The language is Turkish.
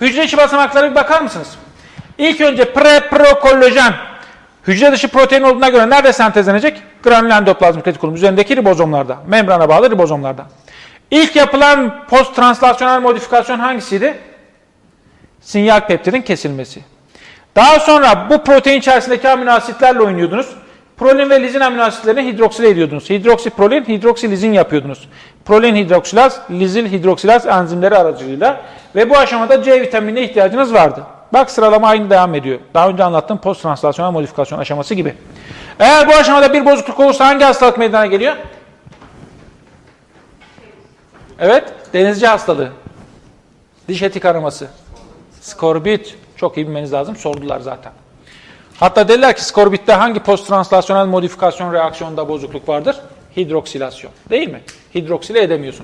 Hücre içi basamaklara bir bakar mısınız? İlk önce pre pro kollajen hücre dışı protein olduğuna göre nerede sentezlenecek? Granül endoplazmik retikulum üzerindeki ribozomlarda, membrana bağlı ribozomlarda. İlk yapılan post translasyonel modifikasyon hangisiydi? Sinyal peptidin kesilmesi. Daha sonra bu protein içerisindeki amino asitlerle oynuyordunuz. Prolin ve lizin amino asitlerini hidroksile ediyordunuz. Hidroksiprolin, hidroksilizin yapıyordunuz. Prolin hidroksilaz, lizil hidroksilaz enzimleri aracılığıyla ve bu aşamada C vitaminine ihtiyacınız vardı. Bak sıralama aynı devam ediyor. Daha önce anlattığım post translasyonel modifikasyon aşaması gibi. Eğer bu aşamada bir bozukluk olursa hangi hastalık meydana geliyor? Evet, denizci hastalığı. Diş eti kanaması. Skorbut. Çok iyi bilmeniz lazım. Sordular zaten. Hatta dediler ki skorbitte hangi post translasyonel modifikasyon reaksiyonunda bozukluk vardır? Hidroksilasyon. Değil mi? Hidroksile edemiyorsunuz.